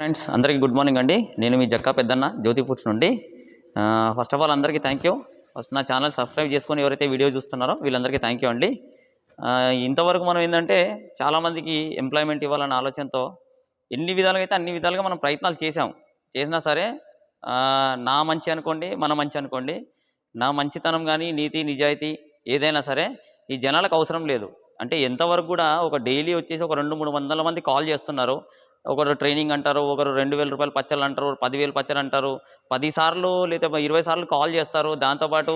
Friends అందరికీ good morning అండి. నేను మీ జక్కా పెద్దన్న జ్యోతి ఫుడ్స్ నుండి. ఫస్ట్ ఆఫ్ ఆల్ అందరికీ థ్యాంక్ యూ ఫస్ట్ నా ఛానల్ సబ్స్క్రైబ్ చేసుకొని ఎవరైతే వీడియో చూస్తున్నారో వీళ్ళందరికీ థ్యాంక్ యూ అండి. ఇంతవరకు మనం ఏంటంటే చాలామందికి ఎంప్లాయ్మెంట్ ఇవ్వాలన్న ఆలోచనతో ఎన్ని విధాలుగా అయితే అన్ని విధాలుగా మనం ప్రయత్నాలు చేసాం చేసినా సరే నా మంచి అనుకోండి మన మంచి అనుకోండి. నా మంచితనం కానీ నీతి నిజాయితీ ఏదైనా సరే ఈ జనాలకు అవసరం లేదు. అంటే ఎంతవరకు కూడా ఒక డైలీ వచ్చేసి ఒక రెండు మూడు వందల మంది కాల్ చేస్తున్నారు. ఒకరు ట్రైనింగ్ అంటారు ఒకరు రెండు వేల రూపాయలు పచ్చలు అంటారు పదివేలు పచ్చలు అంటారు. పది సార్లు లేదా ఇరవై సార్లు కాల్ చేస్తారు. దాంతోపాటు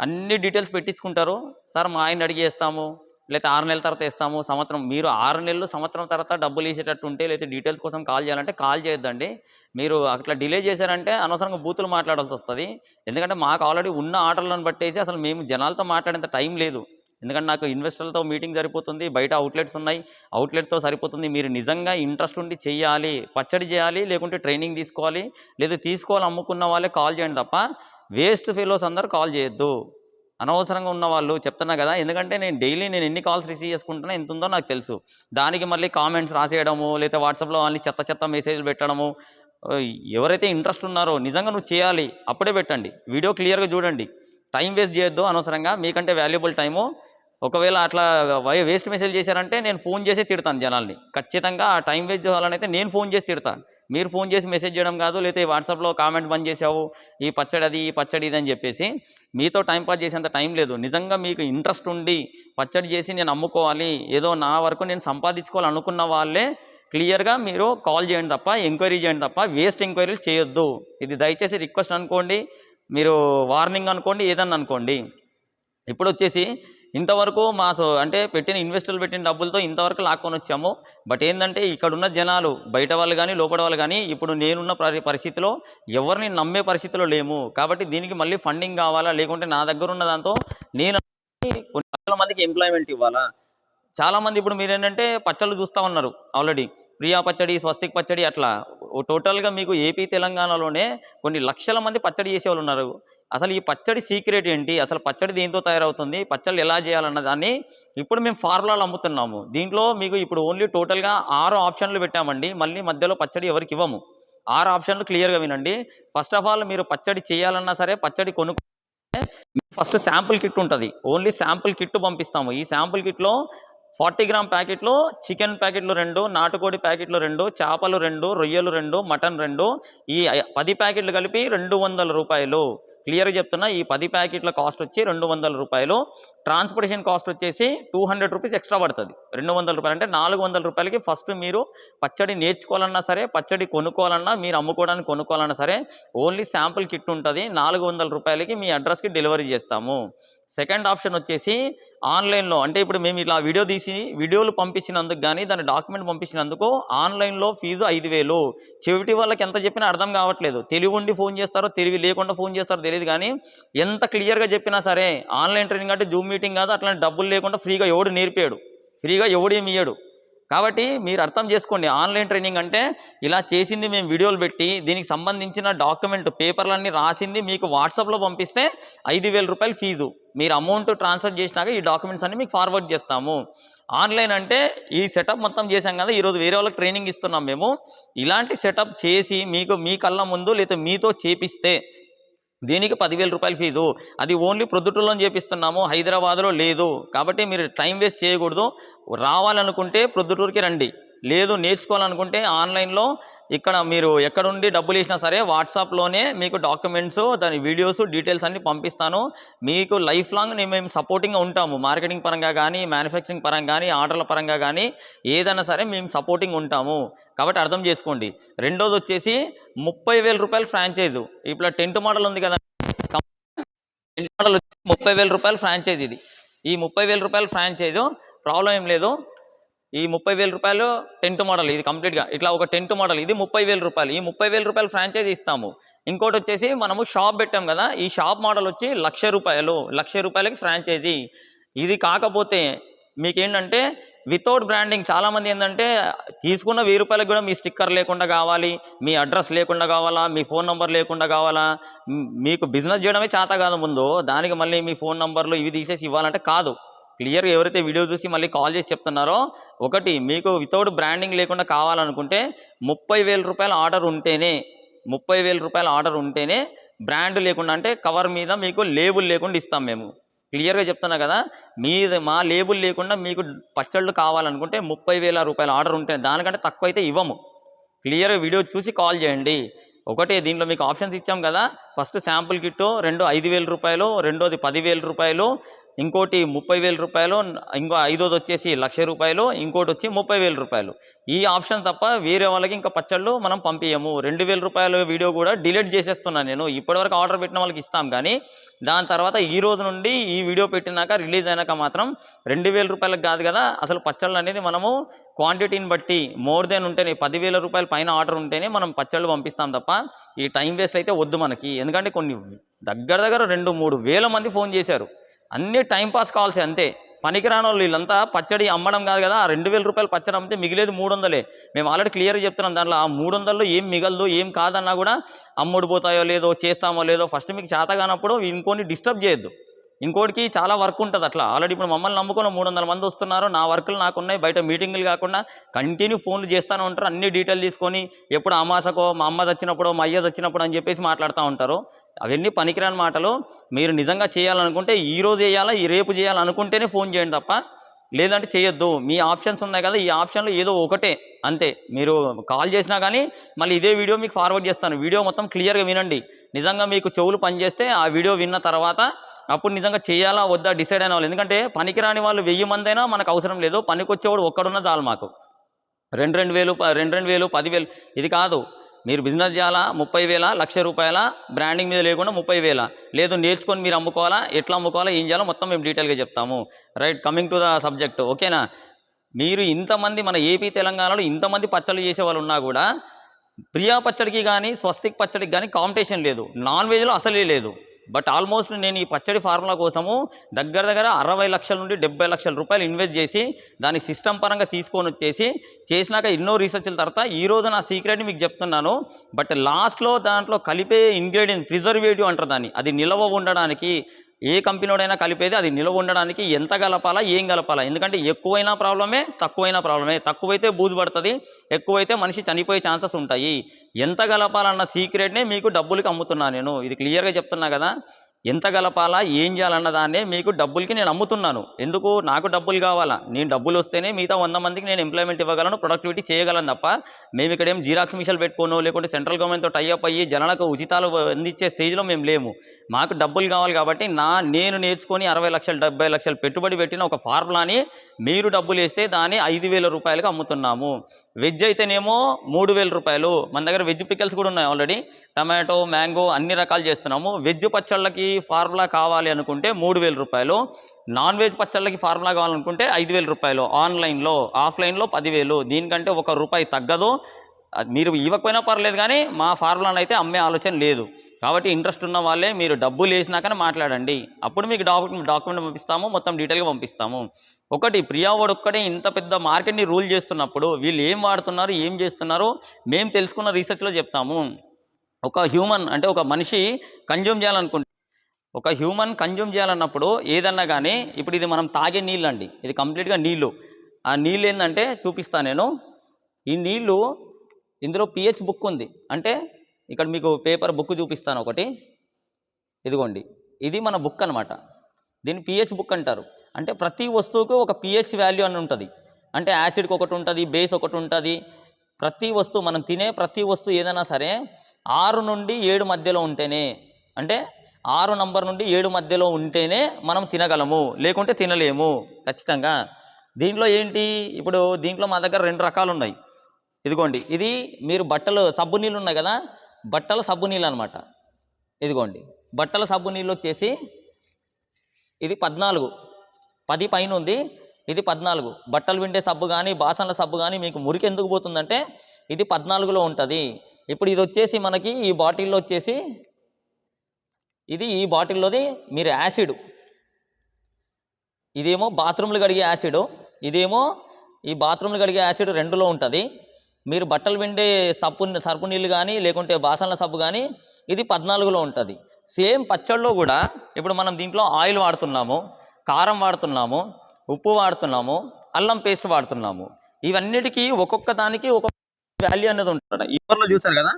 అన్ని డీటెయిల్స్ పెట్టించుకుంటారు. సార్ మా ఆయన అడిగి వేస్తాము లేకపోతే ఆరు నెలల తర్వాత ఇస్తాము సంవత్సరం మీరు ఆరు నెలలు సంవత్సరం తర్వాత డబ్బులు వేసేటట్టు ఉంటే లేకపోతే డీటెయిల్స్ కోసం కాల్ చేయాలంటే కాల్ చేయొద్దండి. మీరు అట్లా డిలే చేశారంటే అనవసరంగా బూతులు మాట్లాడాల్సి వస్తుంది. ఎందుకంటే మాకు ఆల్రెడీ ఉన్న ఆర్డర్లను బట్టేసి అసలు మేము జనాలతో మాట్లాడేంత టైం లేదు. ఎందుకంటే నాకు ఇన్వెస్టర్లతో మీటింగ్ సరిపోతుంది బయట అవుట్లెట్స్ ఉన్నాయి. అవుట్లెట్తో సరిపోతుంది. మీరు నిజంగా ఇంట్రెస్ట్ ఉండి చేయాలి పచ్చడి చేయాలి లేకుంటే ట్రైనింగ్ తీసుకోవాలి లేదా తీసుకోవాలి అమ్ముకున్న వాళ్ళే కాల్ చేయండి తప్ప వేస్ట్ ఫెలోస్ అందరూ కాల్ చేయొద్దు. అనవసరంగా ఉన్న వాళ్ళు చెప్తున్నా కదా ఎందుకంటే నేను డైలీ నేను ఎన్ని కాల్స్ రిసీవ్ చేసుకుంటున్నా ఎంత ఉందో నాకు తెలుసు. దానికి మళ్ళీ కామెంట్స్ రాసేయడము లేదా వాట్సాప్లో మళ్ళీ చెత్త చెత్త మెసేజ్లు పెట్టడము ఎవరైతే ఇంట్రెస్ట్ ఉన్నారో నిజంగా నువ్వు చేయాలి అప్పుడే పెట్టండి. వీడియో క్లియర్గా చూడండి. టైం వేస్ట్ చేయొద్దు అనవసరంగా మీకంటే వాల్యుబుల్ టైము ఒకవేళ అట్లా వై- వేస్ట్ మెసేజ్ చేశారంటే నేను ఫోన్ చేసి తిడతాను జనాల్ని. ఖచ్చితంగా ఆ టైం వేస్ట్ చేయాలని అయితే నేను ఫోన్ చేసి తిడతాను మీరు ఫోన్ చేసి మెసేజ్ చేయడం కాదు లేకపోతే వాట్సాప్లో కామెంట్ బంద్ చేసావు ఈ పచ్చడి అది ఈ పచ్చడి ఇది అని చెప్పేసి మీతో టైం పాస్ చేసేంత టైం లేదు. నిజంగా మీకు ఇంట్రెస్ట్ ఉండి పచ్చడి చేసి నేను అమ్ముకోవాలి ఏదో నా వరకు నేను సంపాదించుకోవాలి అనుకున్న వాళ్ళే క్లియర్గా మీరు కాల్ చేయండి తప్ప ఎంక్వైరీ చేయండి తప్ప వేస్ట్ ఎంక్వైరీలు చేయొద్దు. ఇది దయచేసి రిక్వెస్ట్ అనుకోండి మీరు వార్నింగ్ అనుకోండి ఏదన్నా అనుకోండి. ఇప్పుడు వచ్చేసి ఇంతవరకు మా సో అంటే పెట్టిన ఇన్వెస్టర్లు పెట్టిన డబ్బులతో ఇంతవరకు లాక్కొని వచ్చాము. బట్ ఏంటంటే ఇక్కడున్న జనాలు బయట వాళ్ళు కానీ లోపల వాళ్ళు కానీ ఇప్పుడు నేనున్న పరి- పరిస్థితిలో ఎవరిని నమ్మే పరిస్థితిలో లేము. కాబట్టి దీనికి మళ్ళీ ఫండింగ్ కావాలా? లేకుంటే నా దగ్గర ఉన్న దాంతో నేను కొన్ని లక్షల మందికి ఎంప్లాయ్మెంట్ ఇవ్వాలా? చాలామంది ఇప్పుడు మీరు ఏంటంటే పచ్చళ్ళు చూస్తూ ఉన్నారు ఆల్రెడీ. ప్రియా పచ్చడి స్వస్తిక్ పచ్చడి అట్లా. ఓ టోటల్గా మీకు ఏపీ తెలంగాణలోనే కొన్ని లక్షల మంది పచ్చడి చేసేవాళ్ళు ఉన్నారు. అసలు ఈ పచ్చడి సీక్రెట్ ఏంటి? అసలు పచ్చడి దేంతో తయారవుతుంది? పచ్చళ్ళు ఎలా చేయాలన్న దాన్ని ఇప్పుడు మేము ఫార్ములాలు అమ్ముతున్నాము. దీంట్లో మీకు ఇప్పుడు ఓన్లీ టోటల్గా ఆరు ఆప్షన్లు పెట్టామండి. మళ్ళీ మధ్యలో పచ్చడి ఎవరికి ఇవ్వము. ఆరు ఆప్షన్లు క్లియర్గా వినండి. ఫస్ట్ ఆఫ్ ఆల్ మీరు పచ్చడి చేయాలన్నా సరే పచ్చడి కొను ఫస్ట్ శాంపుల్ కిట్ ఉంటుంది. ఓన్లీ శాంపుల్ కిట్ పంపిస్తాము. ఈ శాంపుల్ కిట్లో ఫార్టీ గ్రామ్ ప్యాకెట్లు చికెన్ ప్యాకెట్లు రెండు నాటుకోడి ప్యాకెట్లు రెండు చేపలు రెండు రొయ్యలు రెండు మటన్ రెండు ఈ పది ప్యాకెట్లు కలిపి రెండు వందల రూపాయలు. క్లియర్గా చెప్తున్నా ఈ పది ప్యాకెట్ల కాస్ట్ వచ్చి రెండు వందల రూపాయలు. ట్రాన్స్పోర్టేషన్ కాస్ట్ వచ్చేసి టూ హండ్రెడ్ రూపీస్ ఎక్స్ట్రా పడుతుంది. రెండు వందల రూపాయలు అంటే నాలుగు వందల రూపాయలకి ఫస్ట్ మీరు పచ్చడి నేర్చుకోవాలన్నా సరే పచ్చడి కొనుక్కోవాలన్నా మీరు అమ్ముకోవడానికి కొనుక్కోవాలన్నా సరే ఓన్లీ శాంపుల్ కిట్ ఉంటుంది. నాలుగు వందల రూపాయలకి మీ అడ్రస్కి డెలివరీ చేస్తాము. సెకండ్ ఆప్షన్ వచ్చేసి ఆన్లైన్లో. అంటే ఇప్పుడు మేము ఇలా వీడియో తీసి వీడియోలు పంపించినందుకు కానీ దాని డాక్యుమెంట్ పంపించినందుకు ఆన్లైన్లో ఫీజు ఐదు వేలు. చెవిటి వాళ్ళకి ఎంత చెప్పినా అర్థం కావట్లేదు. తెలివి ఉండి ఫోన్ చేస్తారో తెలివి లేకుండా ఫోన్ చేస్తారో తెలియదు కానీ ఎంత క్లియర్గా చెప్పినా సరే ఆన్లైన్ ట్రైనింగ్ అంటే జూమ్ మీటింగ్ కాదు అట్లాంటి డబ్బులు లేకుండా ఫ్రీగా ఎవడు నేర్పాడు. ఫ్రీగా ఎవడు ఇయ్యాడు. కాబట్టి మీరు అర్థం చేసుకోండి ఆన్లైన్ ట్రైనింగ్ అంటే ఇలా చేసింది మేము వీడియోలు పెట్టి దీనికి సంబంధించిన డాక్యుమెంట్ పేపర్లన్నీ రాసింది మీకు వాట్సాప్లో పంపిస్తే ఐదు వేల రూపాయలు ఫీజు. మీరు అమౌంట్ ట్రాన్స్ఫర్ చేసినాక ఈ డాక్యుమెంట్స్ అన్ని మీకు ఫార్వర్డ్ చేస్తాము. ఆన్లైన్ అంటే ఈ సెటప్ మొత్తం చేసాం కదా ఈరోజు వేరే వాళ్ళకి ట్రైనింగ్ ఇస్తున్నాం మేము. ఇలాంటి సెటప్ చేసి మీకు మీ కళ్ళ ముందు లేదా మీతో చేపిస్తే దీనికి పదివేల రూపాయల ఫీజు. అది ఓన్లీ ప్రొద్దుటూరులో చేపిస్తున్నాము హైదరాబాద్లో లేదు. కాబట్టి మీరు టైం వేస్ట్ చేయకూడదు. రావాలనుకుంటే ప్రొద్దుటూరుకి రండి. లేదు నేర్చుకోవాలనుకుంటే ఆన్లైన్లో ఇక్కడ మీరు ఎక్కడుండి డబ్బులు ఇచ్చినా సరే వాట్సాప్లోనే మీకు డాక్యుమెంట్స్ దాని వీడియోస్ డీటెయిల్స్ అన్నీ పంపిస్తాను. మీకు లైఫ్ లాంగ్ నేను మేము సపోర్టింగ్గా ఉంటాము. మార్కెటింగ్ పరంగా కానీ మ్యానుఫ్యాక్చరింగ్ పరంగా కానీ ఆర్డర్ల పరంగా కానీ ఏదైనా సరే మేము సపోర్టింగ్ ఉంటాము. కాబట్టి అర్థం చేసుకోండి. రెండోది వచ్చేసి ముప్పై వేల రూపాయలు ఫ్రాంచైజు. ఇప్పుడు టెంట్ మోడల్ ఉంది కదా. టెంట్ మోడల్ వచ్చి ముప్పై వేల రూపాయలు ఫ్రాంచైజ్ ఇది. ఈ ముప్పై వేల రూపాయలు ఫ్రాంచైజు ప్రాబ్లం ఏం లేదు. ఈ ముప్పై వేల రూపాయలు టెంట్ మోడల్ ఇది కంప్లీట్గా. ఇట్లా ఒక టెంట్ మోడల్. ఇది ముప్పై వేల రూపాయలు. ఈ ముప్పై వేల రూపాయలు ఫ్రాంచైజ్ ఇస్తాము. ఇంకోటి వచ్చేసి మనము షాప్ పెట్టాం కదా. ఈ షాప్ మోడల్ వచ్చి లక్ష రూపాయలు. లక్ష రూపాయలకి ఫ్రాంచైజీ. ఇది కాకపోతే మీకేంటంటే వితౌట్ బ్రాండింగ్ చాలామంది ఏంటంటే తీసుకున్న వెయ్యి రూపాయలకు కూడా మీ స్టిక్కర్ లేకుండా కావాలి మీ అడ్రస్ లేకుండా కావాలా మీ ఫోన్ నంబర్ లేకుండా కావాలా మీకు బిజినెస్ చేయడమే చేత కాదు ముందు దానికి మళ్ళీ మీ ఫోన్ నంబర్లు ఇవి తీసేసి ఇవ్వాలంటే కాదు. క్లియర్గా ఎవరైతే వీడియో చూసి మళ్ళీ కాల్ చేసి చెప్తున్నారో ఒకటి మీకు వితౌట్ బ్రాండింగ్ లేకుండా కావాలనుకుంటే ముప్పై వేల రూపాయల ఆర్డర్ ఉంటేనే ముప్పై వేల రూపాయల ఆర్డర్ ఉంటేనే బ్రాండ్ లేకుండా అంటే కవర్ మీద మీకు లేబుల్ లేకుండా ఇస్తాం మేము. క్లియర్గా చెప్తున్నా కదా మీది మా లేబుల్ లేకుండా మీకు పచ్చళ్ళు కావాలనుకుంటే ముప్పై వేల రూపాయల ఆర్డర్ ఉంటే దానికంటే తక్కువ అయితే ఇవ్వము. క్లియర్గా వీడియో చూసి కాల్ చేయండి. ఒకటే దీంట్లో మీకు ఆప్షన్స్ ఇచ్చాం కదా ఫస్ట్ శాంపుల్ కిట్టు రెండు ఐదు వేల రూపాయలు రెండోది పదివేల రూపాయలు ఇంకోటి ముప్పై వేల రూపాయలు ఇంకో ఐదోది వచ్చేసి లక్ష రూపాయలు ఇంకోటి వచ్చి ముప్పై వేల రూపాయలు. ఈ ఆప్షన్ తప్ప వేరే వాళ్ళకి ఇంకా పచ్చళ్ళు మనం పంపించము రెండు వేల రూపాయల వీడియో కూడా డిలీట్ చేసేస్తున్నాను నేను. ఇప్పటివరకు ఆర్డర్ పెట్టిన వాళ్ళకి ఇస్తాం కానీ దాని తర్వాత ఈ రోజు నుండి ఈ వీడియో పెట్టినాక రిలీజ్ అయినాక మాత్రం రెండు వేల రూపాయలకు కాదు కదా అసలు పచ్చళ్ళు అనేది మనము క్వాంటిటీని బట్టి మోర్ దెన్ ఉంటేనే పదివేల రూపాయల పైన ఆర్డర్ ఉంటేనే మనం పచ్చళ్ళు పంపిస్తాం తప్ప ఈ టైం వేస్ట్ అయితే వద్దు మనకి. ఎందుకంటే కొన్ని దగ్గర దగ్గర రెండు మూడు వేల మంది ఫోన్ చేశారు. అన్నీ టైంపాస్ కావాల్సి అంతే. పనికిరాని వాళ్ళు వీళ్ళంతా పచ్చడి అమ్మడం కాదు కదా ఆ రెండు వేల రూపాయలు పచ్చడి అమ్మితే మిగిలేదు మూడు వందలే మేము ఆల్రెడీ క్లియర్గా చెప్తున్నాం దాంట్లో ఆ మూడు వందల్లో ఏం మిగలదు ఏం కాదన్నా కూడా అమ్ముడిపోతాయో లేదో చేస్తామో లేదో ఫస్ట్ మీకు చేత కానప్పుడు ఇంకోని డిస్టర్బ్ చేయొద్దు. ఇంకోటికి చాలా వర్క్ ఉంటుంది అట్లా. ఆల్రెడీ ఇప్పుడు మమ్మల్ని నమ్ముకున్న మూడు వందల మంది వస్తున్నారు నా వర్కులు నాకున్నాయి బయట మీటింగులు కాకుండా కంటిన్యూ ఫోన్లు చేస్తూనే ఉంటారు అన్ని డీటెయిల్ తీసుకొని ఎప్పుడు అమాసకో మా అమ్మ చచ్చినప్పుడు మా అయ్య చచ్చినప్పుడు అని చెప్పేసి మాట్లాడుతూ ఉంటారు. అవన్నీ పనికిరాని మాటలు. మీరు నిజంగా చేయాలనుకుంటే ఈ రోజు చేయాలా ఈ రేపు చేయాలనుకుంటేనే ఫోన్ చేయండి తప్ప. లేదంటే చేయొద్దు. మీ ఆప్షన్స్ ఉన్నాయి కదా ఈ ఆప్షన్లో ఏదో ఒకటే. అంతే. మీరు కాల్ చేసినా కానీ మళ్ళీ ఇదే వీడియో మీకు ఫార్వర్డ్ చేస్తాను. వీడియో మొత్తం క్లియర్గా వినండి. నిజంగా మీకు చెవులు పనిచేస్తే ఆ వీడియో విన్న తర్వాత అప్పుడు నిజంగా చేయాలా వద్దా డిసైడ్ అయిన వాళ్ళు. ఎందుకంటే పనికిరాని వాళ్ళు వెయ్యి మంది అయినా మనకు అవసరం లేదు. పనికొచ్చేవాడు ఒక్కడున్నా చాలు మాకు. రెండు రెండు వేలు ప- రెండు రెండు వేలు పదివేలు. ఇది కాదు. మీరు బిజినెస్ చేయాలా? ముప్పై వేల? లక్ష రూపాయల? బ్రాండింగ్ మీద లేకుండా ముప్పై వేల? లేదు నేర్చుకొని మీరు అమ్ముకోవాలా? ఎట్లా అమ్ముకోవాలా? ఏం చేయాలో మొత్తం మేము డీటెయిల్గా చెప్తాము. Right coming to the subject ఓకేనా? మీరు ఇంతమంది మన ఏపీ తెలంగాణలో ఇంతమంది పచ్చళ్ళు చేసే వాళ్ళు ఉన్నా కూడా ప్రియా పచ్చడికి కానీ స్వస్తిక్ పచ్చడికి కానీ కాంపిటీషన్ లేదు. నాన్ వెజ్లో అసలే లేదు. బట్ ఆల్మోస్ట్ నేను ఈ పచ్చడి ఫార్ములా కోసము దగ్గర దగ్గర అరవై లక్షల నుండి డెబ్బై లక్షల రూపాయలు ఇన్వెస్ట్ చేసి దాని సిస్టమ్ పరంగా తీసుకొని వచ్చేసి చేసినాక ఎన్నో రీసెర్చ్ల తర్వాత ఈరోజు నా సీక్రెట్ని మీకు చెప్తున్నాను. బట్ లాస్ట్లో దాంట్లో కలిపే ఇంగ్రీడియంట్ ప్రిజర్వేటివ్ అంటారు దాన్ని. అది నిలవ ఉండడానికి ఏ కంపెనీడైనా కలిపేది అది నిలవ ఉండడానికి ఎంత కలపాలా ఏం కలపాలా ఎందుకంటే ఎక్కువైనా ప్రాబ్లమే తక్కువైనా ప్రాబ్లమే. తక్కువైతే బూజు పడుతుంది ఎక్కువైతే మనిషి చనిపోయే ఛాన్సెస్ ఉంటాయి. ఎంత కలపాలన్న సీక్రెట్నే మీకు డబ్బులకి అమ్ముతున్నాను నేను. ఇది క్లియర్గా చెప్తున్నా కదా. ఎంత గలపాలా ఏం చేయాలన్న దాన్నే మీకు డబ్బులకి నేను అమ్ముతున్నాను. ఎందుకు? నాకు డబ్బులు కావాలా? నేను డబ్బులు వస్తేనే మిగతా వంద మందికి నేను ఎంప్లాయ్మెంట్ ఇవ్వగలను ప్రొడక్టివిటీ చేయగలను తప్ప మేము ఇక్కడ ఏం జీరాక్స్ మిషన్లు పెట్టుకోను లేకుంటే సెంట్రల్ గవర్నమెంట్తో టైఅప్ అయ్యి జనాలకు ఉచితాలు అందించే స్టేజ్లో మేము లేము. మాకు డబ్బులు కావాలి కాబట్టి నా నేను నేర్చుకొని అరవై లక్షలు డెబ్బై లక్షలు పెట్టుబడి పెట్టిన ఒక ఫార్ములాని మీరు డబ్బులు వేస్తే దాన్ని ఐదు వేల రూపాయలకు అమ్ముతున్నాము. వెజ్ అయితేనేమో మూడు వేల రూపాయలు. మన దగ్గర వెజ్ పికల్స్ కూడా ఉన్నాయి ఆల్రెడీ టమాటో మ్యాంగో అన్ని రకాలు చేస్తున్నాము. వెజ్ పచ్చళ్ళకి ఫార్ములా కావాలి అనుకుంటే మూడు వేల రూపాయలు. నాన్ వెజ్ పచ్చళ్ళకి ఫార్ములా కావాలనుకుంటే ఐదు వేల రూపాయలు. ఆన్లైన్లో ఆఫ్లైన్లో పదివేలు. దీనికంటే ఒక రూపాయి తగ్గదు. అది మీరు ఇవ్వకపోయినా పర్లేదు కానీ మా ఫార్ములాను అయితే అమ్మే ఆలోచన లేదు. కాబట్టి ఇంట్రెస్ట్ ఉన్న వాళ్ళే మీరు డబ్బులు వేసినాకనే మాట్లాడండి. అప్పుడు మీకు డాక్యుమెంట్ డాక్యుమెంట్ పంపిస్తాము మొత్తం డీటెయిల్గా పంపిస్తాము. ఒకటి ప్రియా వాడు ఒక్కడే ఇంత పెద్ద మార్కెట్ని రూల్ చేస్తున్నప్పుడు వీళ్ళు ఏం వాడుతున్నారు ఏం చేస్తున్నారు మేము తెలుసుకున్న రీసెర్చ్లో చెప్తాము. ఒక హ్యూమన్ అంటే ఒక మనిషి కన్జ్యూమ్ చేయాలనుకుంటే ఒక హ్యూమన్ కన్జ్యూమ్ చేయాలన్నప్పుడు ఏదన్నా కానీ ఇప్పుడు ఇది మనం తాగే నీళ్ళు అండి ఇది కంప్లీట్గా నీళ్ళు. ఆ నీళ్ళు ఏంటంటే చూపిస్తాను నేను. ఈ నీళ్ళు ఇందులో పిహెచ్ బుక్ ఉంది. అంటే ఇక్కడ మీకు పేపర్ బుక్ చూపిస్తాను ఒకటి. ఇదిగోండి. ఇది మన బుక్ అనమాట దీన్ని పిహెచ్ బుక్ అంటారు. అంటే ప్రతి వస్తువుకు ఒక పిహెచ్ వాల్యూ అని ఉంటుంది. అంటే యాసిడ్కి ఒకటి ఉంటుంది బేస్ ఒకటి ఉంటుంది. ప్రతి వస్తువు మనం తినే ప్రతి వస్తువు ఏదైనా సరే ఆరు నుండి ఏడు మధ్యలో ఉంటేనే అంటే ఆరు నంబర్ నుండి ఏడు మధ్యలో ఉంటేనే మనం తినగలము లేకుంటే తినలేము ఖచ్చితంగా. దీంట్లో ఏంటి? ఇప్పుడు దీంట్లో మా దగ్గర రెండు రకాలు ఉన్నాయి. ఇదిగోండి. ఇది మీరు బట్టలు సబ్బు నీళ్ళు ఉన్నాయి కదా బట్టల సబ్బు నీళ్ళు అనమాట ఇదిగోండి. బట్టల సబ్బు నీళ్ళు వచ్చేసి ఇది పద్నాలుగు. పది పైన ఉంది. ఇది పద్నాలుగు. బట్టలు విండే సబ్బు కానీ బాసనల సబ్బు కానీ మీకు మురికి ఎందుకు పోతుందంటే ఇది పద్నాలుగులో ఉంటుంది. ఇప్పుడు ఇది వచ్చేసి మనకి ఈ బాటిల్లో వచ్చేసి ఇది ఈ బాటిల్లోది మీరు యాసిడ్. ఇదేమో బాత్రూమ్లు కడిగే యాసిడ్. ఇదేమో ఈ బాత్రూమ్లు కడిగే యాసిడ్ రెండులో ఉంటుంది. మీరు బట్టలు పిండే సబ్బు సరుపు నీళ్ళు కానీ లేకుంటే బాసనల సబ్బు కానీ ఇది పద్నాలుగులో ఉంటుంది. సేమ్ పచ్చళ్ళలో కూడా ఇప్పుడు మనం దీంట్లో ఆయిల్ వాడుతున్నాము కారం వాడుతున్నాము ఉప్పు వాడుతున్నాము అల్లం పేస్ట్ వాడుతున్నాము. ఇవన్నిటికీ ఒక్కొక్క దానికి ఒక్కొక్క వాల్యూ అనేది ఉంటుంది ఈ నంబర్లో చూసారు కదా?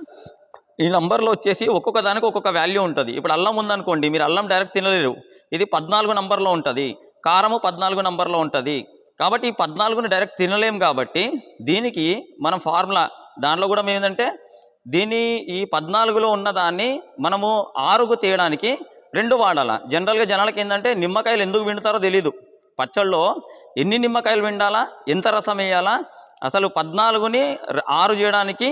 ఈ నెంబర్లో వచ్చేసి ఒక్కొక్క దానికి ఒక్కొక్క వాల్యూ ఉంటుంది. ఇప్పుడు అల్లం ఉందనుకోండి మీరు అల్లం డైరెక్ట్ తినలేరు. ఇది పద్నాలుగు నంబర్లో ఉంటుంది. కారము పద్నాలుగు నంబర్లో ఉంటుంది. కాబట్టి ఈ పద్నాలుగుని డైరెక్ట్ తినలేం కాబట్టి దీనికి మనం ఫార్ములా దాంట్లో కూడా ఏంటంటే దీని ఈ పద్నాలుగులో ఉన్న దాన్ని మనము ఆరుగు తీయడానికి రెండు వాడాల. జనరల్గా జనాలకి ఏంటంటే నిమ్మకాయలు ఎందుకు విండుతారో తెలీదు. పచ్చళ్ళలో ఎన్ని నిమ్మకాయలు విండాలా? ఎంత రసం వేయాలా? అసలు పద్నాలుగుని ఆరు చేయడానికి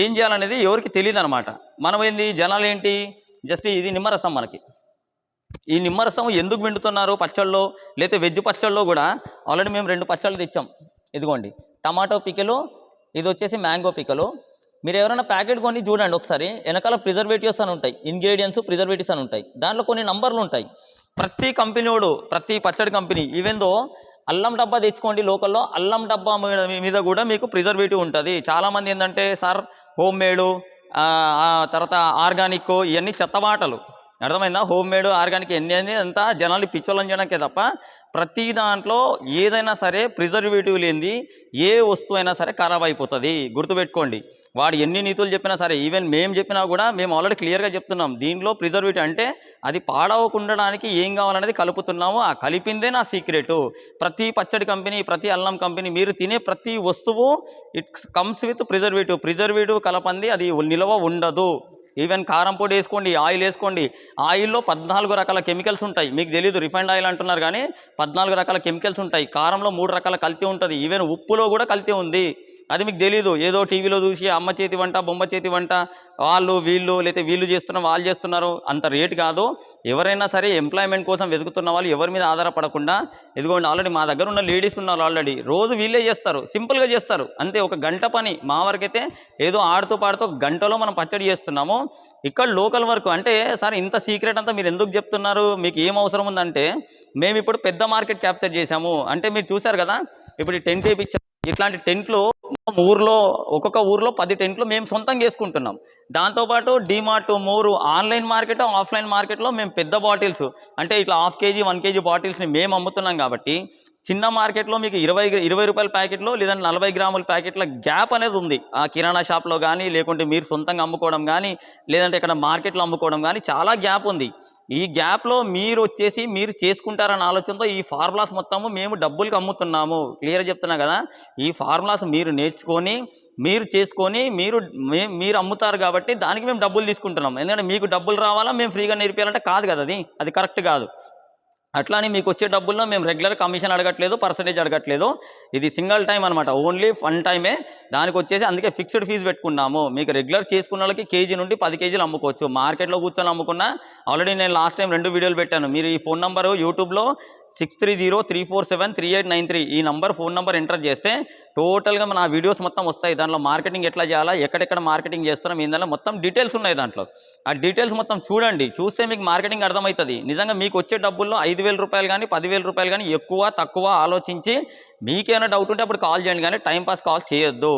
ఏం చేయాలనేది ఎవరికి తెలియదు అనమాట మనం ఏంది జనాలు ఏంటి జస్ట్ ఇది నిమ్మరసం మనకి. ఈ నిమ్మరసం ఎందుకు మిండుతున్నారు పచ్చళ్ళలో లేకపోతే వెజ్ పచ్చళ్ళలో కూడా ఆల్రెడీ మేము రెండు పచ్చళ్ళు తెచ్చాం. ఇదిగోండి టమాటో పికలు ఇది వచ్చేసి మ్యాంగో పికలు. మీరు ఎవరైనా ప్యాకెట్ కొని చూడండి ఒకసారి వెనకాల ప్రిజర్వేటివ్స్ అని ఉంటాయి ఇంగ్రీడియంట్స్ ప్రిజర్వేటివ్స్ అని ఉంటాయి. దాంట్లో కొన్ని నంబర్లు ఉంటాయి. ప్రతి కంపెనీ ప్రతి పచ్చడి కంపెనీ ఈవెందో అల్లం డబ్బా తెచ్చుకోండి లోకల్లో అల్లం డబ్బా మీద మీద కూడా మీకు ప్రిజర్వేటివ్ ఉంటుంది. చాలామంది ఏంటంటే సార్ హోమ్ మేడు తర్వాత ఆర్గానిక్ ఇవన్నీ చెత్తబాటలు అర్థమైందా? హోమ్ మేడ్ ఆర్గానిక్ ఎన్ని అనేది అంతా జనాలు పిచ్చోళ్ళని చేయడానికే తప్ప ప్రతి దాంట్లో ఏదైనా సరే ప్రిజర్వేటివ్ లేనిది ఏ వస్తువు అయినా సరే ఖరాబ్ అయిపోతుంది. గుర్తుపెట్టుకోండి. వాడు ఎన్ని నీతులు చెప్పినా సరే ఈవెన్ మేము చెప్పినా కూడా మేము ఆల్రెడీ క్లియర్గా చెప్తున్నాం. దీంట్లో ప్రిజర్వేటివ్ అంటే అది పాడవకుండడానికి ఏం కావాలనేది కలుపుతున్నాము. ఆ కలిపిందే నా సీక్రెట్. ప్రతి పచ్చడి కంపెనీ ప్రతి అల్లం కంపెనీ మీరు తినే ప్రతి వస్తువు it comes with preservative. Preservative కలపంది అది నిలవ ఉండదు. ఈవెన్ కారం పొడి వేసుకోండి ఆయిల్ వేసుకోండి. ఆయిల్లో పద్నాలుగు రకాల కెమికల్స్ ఉంటాయి. మీకు తెలియదు రిఫైండ్ ఆయిల్ అంటున్నారు కానీ పద్నాలుగు రకాల కెమికల్స్ ఉంటాయి. కారంలో మూడు రకాల కల్తీ ఉంటుంది. ఈవెన్ ఉప్పులో కూడా కల్తీ ఉంది. అది మీకు తెలియదు ఏదో టీవీలో చూసి అమ్మ చేతి వంట బొమ్మ చేతి వంట వాళ్ళు వీళ్ళు లేకపోతే వీళ్ళు చేస్తున్నారు వాళ్ళు చేస్తున్నారు అంత రేట్ కాదు. ఎవరైనా సరే ఎంప్లాయ్మెంట్ కోసం వెతుకుతున్న వాళ్ళు ఎవరి మీద ఆధారపడకుండా ఇదిగోండి ఆల్రెడీ మా దగ్గర ఉన్న లేడీస్ ఉన్నారు ఆల్రెడీ రోజు వీళ్ళే చేస్తారు. సింపుల్గా చేస్తారు. అంతే ఒక గంట పని. మా వరకైతే ఏదో ఆడుతూ పాడుతూ ఒక గంటలో మనం పచ్చడి చేస్తున్నాము. ఇక్కడ లోకల్ వర్క్ అంటే సార్ ఇంత సీక్రెట్ అంతా మీరు ఎందుకు చెప్తున్నారు? మీకు ఏం అవసరం ఉందంటే మేము ఇప్పుడు పెద్ద మార్కెట్ క్యాప్చర్ చేశాము. అంటే మీరు చూశారు కదా? ఇప్పుడు ఈ టేప్ ఇచ్చారు ఇట్లాంటి టెంట్లు మా ఊర్లో ఒక్కొక్క ఊర్లో పది టెంట్లు మేము సొంతంగా చేసుకుంటున్నాం. దాంతోపాటు DMart More online market offline మార్కెట్లో మేము పెద్ద బాటిల్స్ అంటే ఇట్లా హాఫ్ కేజీ వన్ కేజీ బాటిల్స్ని మేము అమ్ముతున్నాం కాబట్టి చిన్న మార్కెట్లో మీకు ఇరవై ఇరవై రూపాయల ప్యాకెట్లో లేదంటే నలభై గ్రాముల ప్యాకెట్ల గ్యాప్ అనేది ఉంది. ఆ కిరాణా షాప్లో కానీ లేకుంటే మీరు సొంతంగా అమ్ముకోవడం కానీ లేదంటే ఇక్కడ మార్కెట్లో అమ్ముకోవడం కానీ చాలా గ్యాప్ ఉంది. ఈ గ్యాప్లో మీరు వచ్చేసి మీరు చేసుకుంటారన్న ఆలోచనతో ఈ ఫార్ములాస్ మొత్తము మేము డబ్బులకి అమ్ముతున్నాము. క్లియర్ చెప్తున్నా కదా? ఈ ఫార్ములాస్ మీరు నేర్చుకొని మీరు చేసుకొని మీరు మీరు అమ్ముతారు కాబట్టి దానికి మేము డబ్బులు తీసుకుంటున్నాం. ఎందుకంటే మీకు డబ్బులు రావాలా మేము ఫ్రీగా నేర్పించాలంటే కాదు కదా అది? అది కరెక్ట్ కాదు. అట్లా అని మీకు వచ్చే డబ్బుల్లో మేము రెగ్యులర్ కమిషన్ అడగట్లేదు పర్సంటేజ్ అడగట్లేదు. ఇది సింగిల్ టైం అనమాట ఓన్లీ వన్ టైమే. దానికి వచ్చేసి అందుకే ఫిక్స్డ్ ఫీజు పెట్టుకున్నాము. మీకు రెగ్యులర్ చేసుకున్న వాళ్ళకి కేజీ నుండి పది కేజీలు అమ్ముకోవచ్చు. మార్కెట్లో కూర్చొని అమ్ముకున్నా ఆల్రెడీ నేను లాస్ట్ టైం రెండు వీడియోలు పెట్టాను. మీరు ఈ ఫోన్ నెంబరు యూట్యూబ్లో six three zero three four seven three eight nine three ఈ నంబర్ ఫోన్ నెంబర్ ఎంటర్ చేస్తే టోటల్గా మన వీడియోస్ మొత్తం వస్తాయి. దాంట్లో మార్కెటింగ్ ఎట్లా చేయాలా ఎక్కడెక్కడ మార్కెటింగ్ చేస్తున్నాం ఏందన్నా మొత్తం డీటెయిల్స్ ఉన్నాయి దాంట్లో. ఆ డీటెయిల్స్ మొత్తం చూడండి చూస్తే మీకు మార్కెటింగ్ అర్థమవుతుంది. నిజంగా మీకు వచ్చే డబ్బుల్లో ఐదు వేల రూపాయలు కానీ పదివేల రూపాయలు కానీ ఎక్కువ తక్కువ ఆలోచించి మీకేమైనా డౌట్ ఉంటే అప్పుడు కాల్ చేయండి కానీ టైంపాస్ కాల్ చేయొద్దు.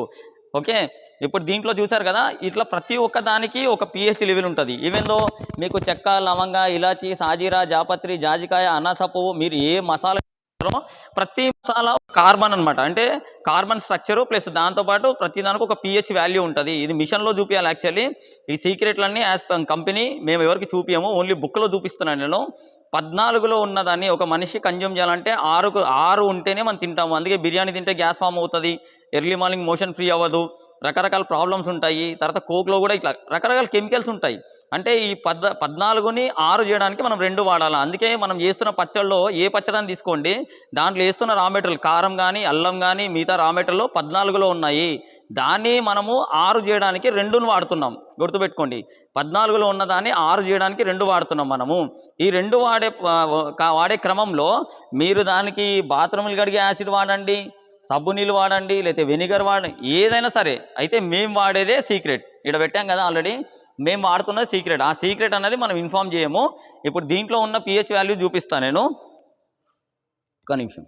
ఓకే? ఇప్పుడు దీంట్లో చూసారు కదా ఇట్లా ప్రతి ఒక్క దానికి ఒక పిహెచ్ లెవెల్ ఉంటుంది. ఈవెందో మీకు చెక్క లవంగ ఇలాచి సాజీరా జాపత్రి జాజికాయ అనాస పువ్వు మీరు ఏ మసాలా ప్రతి మసాలా కార్బన్ అన్నమాట. అంటే కార్బన్ స్ట్రక్చరు ప్లస్ దాంతోపాటు ప్రతి దానికి ఒక పిహెచ్ వాల్యూ ఉంటుంది. ఇది మిషన్లో చూపించాలి యాక్చువల్లీ ఈ సీక్రెట్లన్నీ యాజ్ కంపెనీ మేము ఎవరికి చూపించాము ఓన్లీ బుక్లో చూపిస్తున్నాను నేను. పద్నాలుగులో ఉన్నదాన్ని ఒక మనిషి కన్జ్యూమ్ చేయాలంటే ఆరుకు ఆరు ఉంటేనే మనం తింటాము. అందుకే బిర్యానీ తింటే గ్యాస్ ఫామ్ అవుతుంది. ఎర్లీ మార్నింగ్ మోషన్ ఫ్రీ అవ్వదు. రకరకాల ప్రాబ్లమ్స్ ఉంటాయి. తర్వాత కోక్లో కూడా ఇట్లా రకరకాల కెమికల్స్ ఉంటాయి. అంటే ఈ పద్ పద్నాలుగుని ఆరు చేయడానికి మనం రెండు వాడాలి? అందుకే మనం చేస్తున్న పచ్చళ్ళలో ఏ పచ్చడిని తీసుకోండి? దాంట్లో వేస్తున్న రా మెటీరియల్ కారం కానీ అల్లం కానీ మిగతా రా మెటీరియల్ పద్నాలుగులో ఉన్నాయి. దాన్ని మనము ఆరు చేయడానికి రెండును వాడుతున్నాం. గుర్తుపెట్టుకోండి. పద్నాలుగులో ఉన్నదాన్ని ఆరు చేయడానికి రెండు వాడుతున్నాం మనము. ఈ రెండు వాడే వాడే క్రమంలో మీరు దానికి బాత్రూములు కడిగే యాసిడ్ వాడండి. సబ్బు నీళ్ళు వాడండి లేకపోతే వెనిగర్ వాడండి ఏదైనా సరే. అయితే మేము వాడేదే సీక్రెట్. ఇక్కడ పెట్టాం కదా ఆల్రెడీ మేము వాడుతున్నది సీక్రెట్. ఆ సీక్రెట్ అనేది మనం ఇన్ఫామ్ చేయము. ఇప్పుడు దీంట్లో ఉన్న పిహెచ్ వాల్యూ చూపిస్తాను నేను. ఒక నిమిషం.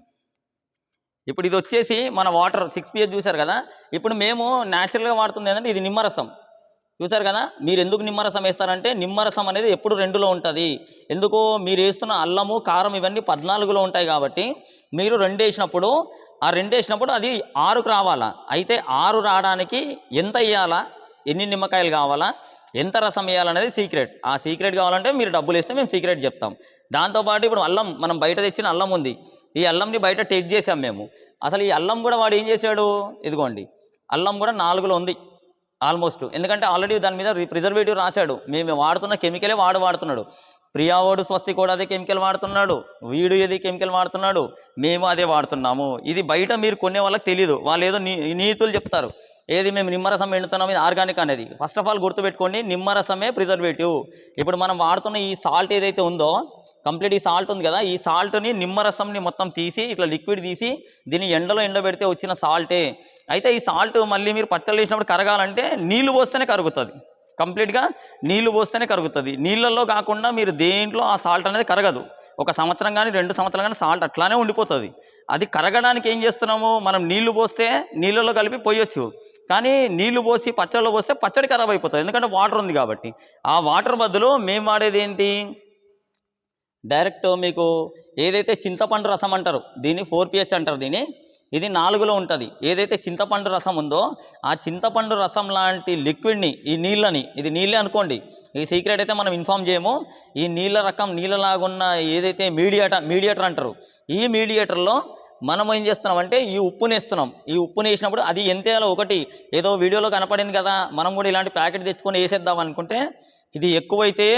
ఇప్పుడు ఇది వచ్చేసి మన వాటర్ సిక్స్ పిహెచ్ చూసారు కదా? ఇప్పుడు మేము న్యాచురల్గా వాడుతుంది ఏంటంటే ఇది నిమ్మరసం. చూసారు కదా? మీరు ఎందుకు నిమ్మరసం వేస్తారంటే నిమ్మరసం అనేది ఎప్పుడు రెండులో ఉంటుంది. ఎందుకు? మీరు వేస్తున్న అల్లము కారం ఇవన్నీ పద్నాలుగులో ఉంటాయి కాబట్టి మీరు రెండు వేసినప్పుడు ఆ రెండు వేసినప్పుడు అది ఆరుకు రావాలా? అయితే ఆరు రావడానికి ఎంత వేయాలా ఎన్ని నిమ్మకాయలు కావాలా? ఎంత రసం వేయాలనేది సీక్రెట్. ఆ సీక్రెట్ కావాలంటే మీరు డబ్బులు ఇస్తే మేము సీక్రెట్ చెప్తాం. దాంతోపాటు ఇప్పుడు అల్లం మనం బయట తెచ్చిన అల్లం ఉంది. ఈ అల్లంని బయట టేక్ చేసాం మేము. అసలు ఈ అల్లం కూడా వాడు ఏం చేశాడు? ఇదిగోండి. అల్లం కూడా నాలుగులో ఉంది. ఆల్మోస్ట్. ఎందుకంటే ఆల్రెడీ దాని మీద ప్రిజర్వేటివ్ రాశాడు. మేము వాడుతున్న కెమికలే వాడు వాడుతున్నాడు. ప్రియావోడు స్వస్తి కూడా అదే కెమికల్ వాడుతున్నాడు వీడు ఏది కెమికల్ వాడుతున్నాడు మేము అదే వాడుతున్నాము. ఇది బయట మీరు కొనే వాళ్ళకి తెలియదు వాళ్ళు ఏదో నీ నీతులు చెప్తారు. ఏది మేము నిమ్మరసం ఎండుతున్నాం ఇది ఆర్గానిక్ అనేది. ఫస్ట్ ఆఫ్ ఆల్ గుర్తుపెట్టుకోండి నిమ్మరసమే ప్రిజర్వేటివ్ ఇప్పుడు మనం వాడుతున్న ఈ సాల్ట్ ఏదైతే ఉందో కంప్లీట్ ఈ సాల్ట్ ఉంది కదా ఈ సాల్ట్ని నిమ్మరసంని మొత్తం తీసి ఇట్లా లిక్విడ్ తీసి దీన్ని ఎండలో ఎండబెడితే వచ్చిన సాల్టే అయితే ఈ సాల్ట్ మళ్ళీ మీరు పచ్చళ్ళు వేసినప్పుడు కరగాలంటే నీళ్ళు పోస్తేనే కరుగుతుంది. కంప్లీట్గా నీళ్ళు పోస్తేనే కరుగుతుంది. నీళ్ళల్లో కాకుండా మీరు దేంట్లో ఆ సాల్ట్ అనేది కరగదు. ఒక సంవత్సరం కానీ రెండు సంవత్సరం కానీ సాల్ట్ అట్లానే ఉండిపోతుంది. అది కరగడానికి ఏం చేస్తున్నాము? మనం నీళ్ళు పోస్తే నీళ్ళలో కలిపి పోయొచ్చు. కానీ నీళ్ళు పోసి పచ్చడిలో పోస్తే పచ్చడి ఖరాబ్ అయిపోతుంది. ఎందుకంటే వాటర్ ఉంది కాబట్టి. ఆ వాటర్ బదులు మేము వాడేది ఏంటి? డైరెక్ట్ మీకు ఏదైతే చింతపండు రసం అంటారు దీన్ని ఫోర్ పిహెచ్ అంటారు దీన్ని. ఇది నాలుగులో ఉంటుంది. ఏదైతే చింతపండు రసం ఉందో ఆ చింతపండు రసం లాంటి లిక్విడ్ని ఈ నీళ్ళని ఇది నీళ్ళే అనుకోండి ఈ సీక్రెట్ అయితే మనం ఇన్ఫామ్ చేయము ఈ నీళ్ళ రకం నీళ్ళలాగున్న ఏదైతే మీడియేటర్ మీడియేటర్ అంటారు ఈ మీడియేటర్లో మనం ఏం చేస్తున్నామంటే ఈ ఉప్పుని వేస్తున్నాం ఈ ఉప్పుని వేసినప్పుడు అది ఎంత ఒకటి ఏదో వీడియోలో కనపడింది కదా మనం కూడా ఇలాంటి ప్యాకెట్ తెచ్చుకొని వేసేద్దాం అనుకుంటే ఇది ఎక్కువైతే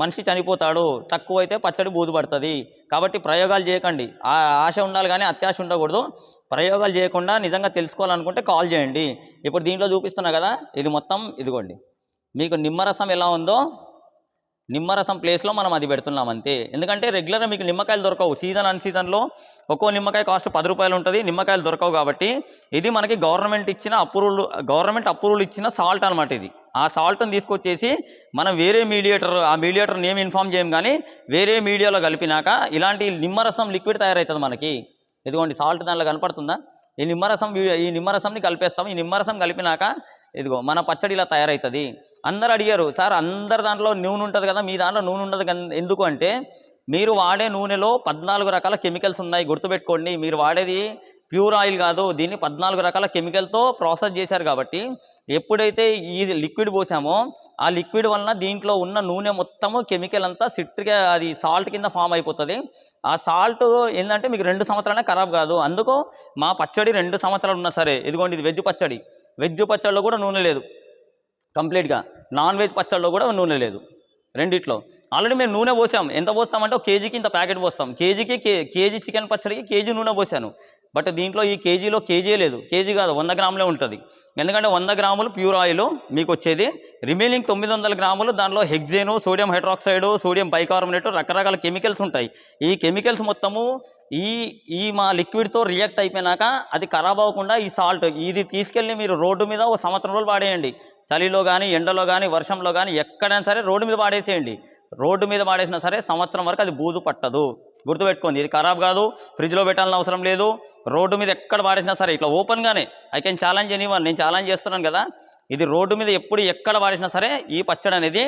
మనిషి చనిపోతాడు తక్కువ అయితే పచ్చడి బూజు పడుతుంది. కాబట్టి ప్రయోగాలు చేయకండి. ఆ ఆశ ఉండాలి కానీ అత్యాశ ఉండకూడదు. ప్రయోగాలు చేయకుండా నిజంగా తెలుసుకోవాలనుకుంటే కాల్ చేయండి. ఇప్పుడు దీంట్లో చూపిస్తున్నా కదా ఇది మొత్తం ఇదిగోండి. మీకు నిమ్మరసం ఎలా ఉందో నిమ్మరసం ప్లేస్లో మనం అది పెడుతున్నాం అంతే. ఎందుకంటే రెగ్యులర్గా మీకు నిమ్మకాయలు దొరకవు. సీజన్ అన్ సీజన్లో ఒక్కో నిమ్మకాయ కాస్ట్ పది రూపాయలు ఉంటుంది. నిమ్మకాయలు దొరకవు కాబట్టి ఇది మనకి గవర్నమెంట్ ఇచ్చిన అప్రూవల్ గవర్నమెంట్ అప్రూవల్ ఇచ్చిన సాల్ట్ అనమాట ఇది. ఆ సాల్ట్ని తీసుకొచ్చేసి మనం వేరే మీడియేటర్ ఆ మీడియేటర్ నేమ్ ఇన్ఫామ్ చేయం కానీ వేరే మీడియాలో కలిపినాక ఇలాంటి నిమ్మరసం లిక్విడ్ తయారవుతుంది మనకి. ఇదిగోండి సాల్ట్ దాంట్లో కనపడుతుందా? ఈ నిమ్మరసం ఈ నిమ్మరసంని కలిపేస్తాం. ఈ నిమ్మరసం కలిపినాక ఇదిగో మన పచ్చడి ఇలా తయారవుతుంది అందరు అడిగారు సార్ అందరి దాంట్లో నూనె ఉంటుంది కదా మీ దాంట్లో నూనె ఉండదు ఎందుకు? అంటే మీరు వాడే నూనెలో పద్నాలుగు రకాల కెమికల్స్ ఉన్నాయి గుర్తుపెట్టుకోండి. మీరు వాడేది ప్యూర్ ఆయిల్ కాదు దీన్ని పద్నాలుగు రకాల కెమికల్తో ప్రాసెస్ చేశారు కాబట్టి ఎప్పుడైతే ఈ లిక్విడ్ పోసామో ఆ లిక్విడ్ వలన దీంట్లో ఉన్న నూనె మొత్తము కెమికల్ అంతా సిట్రిగా అది సాల్ట్ కింద ఫామ్ అయిపోతుంది. ఆ సాల్ట్ ఏంటంటే మీకు రెండు సంవత్సరాలే ఖరాబ్ కాదు. అందుకు మా పచ్చడి రెండు సంవత్సరాలు ఉన్నా సరే ఇదిగోండి ఇది వెజ్ పచ్చడి. వెజ్ పచ్చడిలో కూడా నూనె లేదు. కంప్లీట్గా. నాన్ వెజ్ పచ్చడిలో కూడా నూనె లేదు. రెండిట్లో. ఆల్రెడీ మేము నూనె పోసాం. ఎంత పోస్తామంటే ఒక కేజీకి ఇంత ప్యాకెట్ పోస్తాం. కేజీకి కే కేజీ చికెన్ పచ్చడికి కేజీ నూనె పోసాను. బట్ దీంట్లో ఈ కేజీలో కేజీ లేదు. కేజీ కాదు వంద గ్రాములే ఉంటుంది. ఎందుకంటే వంద గ్రాములు ప్యూర్ ఆయిల్ మీకు వచ్చేది రిమైనింగ్ తొమ్మిది వందల గ్రాములు దాంట్లో hexane sodium hydroxide sodium bicarbonate రకరకాల కెమికల్స్ ఉంటాయి. ఈ కెమికల్స్ మొత్తము ఈ ఈ మా లిక్విడ్తో రియాక్ట్ అయిపోయినాక అది ఖరాబ్ అవ్వకుండా ఈ సాల్ట్ ఇది తీసుకెళ్ళి మీరు రోడ్డు మీద ఒక సంవత్సరం రోజులు వాడేయండి. చలిలో కానీ ఎండలో కానీ వర్షంలో కానీ ఎక్కడైనా సరే రోడ్డు మీద వాడేసేయండి రోడ్డు మీద వాడేసినా సరే సంవత్సరం వరకు అది బూజు పట్టదు. గుర్తుపెట్టుకోండి ఇది ఖరాబ్ కాదు ఫ్రిడ్జ్లో పెట్టాలని అవసరం లేదు. రోడ్డు మీద ఎక్కడ వాడేసినా సరే ఇట్లా ఓపెన్గానే ఐ కెన్ ఛాలెంజ్ ఎనీవన్ నేను ఛాలెంజ్ చేస్తున్నాను కదా ఇది రోడ్డు మీద ఎప్పుడు ఎక్కడ వాడేసినా సరే ఈ పచ్చడి అనేది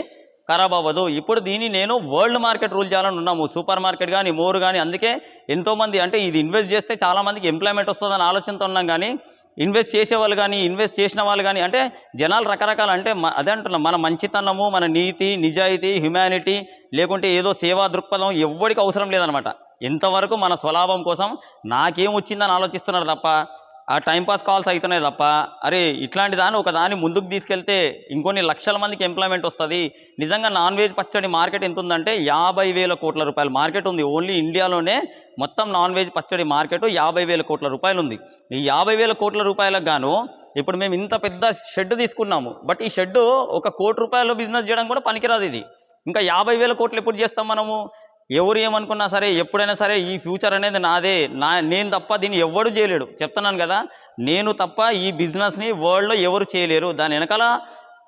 ఖరాబ్ అవ్వదు. ఇప్పుడు దీన్ని నేను వరల్డ్ మార్కెట్ రూల్ చేయాలని ఉన్నాము. సూపర్ మార్కెట్ కానీ మోర్ కానీ అందుకే ఎంతోమంది అంటే ఇది ఇన్వెస్ట్ చేస్తే చాలామందికి ఎంప్లాయ్మెంట్ వస్తుందని ఆలోచనతో ఉన్నాం కానీ ఇన్వెస్ట్ చేసే వాళ్ళు కానీ ఇన్వెస్ట్ చేసిన వాళ్ళు కానీ అంటే జనాలు రకరకాల అంటే మ- అదే అంటున్నాం. మన మంచితనము మన నీతి నిజాయితీ హ్యుమానిటీ లేకుంటే ఏదో సేవా దృక్పథం ఎవ్వడికి అవసరం లేదనమాట. ఇంతవరకు మన స్వలాభం కోసం నాకేం వచ్చిందని ఆలోచిస్తున్నారు తప్ప ఆ టైంపాస్ కాల్స్ అవుతున్నాయి తప్ప అరే ఇట్లాంటి దాన్ని ఒక దాన్ని ముందుకు తీసుకెళ్తే ఇంకొన్ని లక్షల మందికి ఎంప్లాయ్మెంట్ వస్తుంది. నిజంగా నాన్ వెజ్ పచ్చడి మార్కెట్ ఎంత ఉందంటే యాభై వేల కోట్ల రూపాయల మార్కెట్ ఉంది. ఓన్లీ ఇండియాలోనే మొత్తం నాన్ వెజ్ పచ్చడి మార్కెట్ యాభై వేల కోట్ల రూపాయలు ఉంది. ఈ యాభై వేల కోట్ల రూపాయలకు గాను ఇప్పుడు మేము ఇంత పెద్ద షెడ్ తీసుకున్నాము. బట్ ఈ షెడ్ ఒక కోటి రూపాయలు బిజినెస్ చేయడం కూడా పనికిరాదు ఇది. ఇంకా యాభై వేల కోట్లు ఎప్పుడు చేస్తాం మనము? ఎవరు ఏమనుకున్నా సరే ఎప్పుడైనా సరే ఈ ఫ్యూచర్ అనేది నాదే. నా నేను తప్ప దీన్ని ఎవడు చేయలేడు. చెప్తున్నాను కదా నేను తప్ప ఈ బిజినెస్ని వరల్డ్లో ఎవరు చేయలేరు. దాని వెనకాల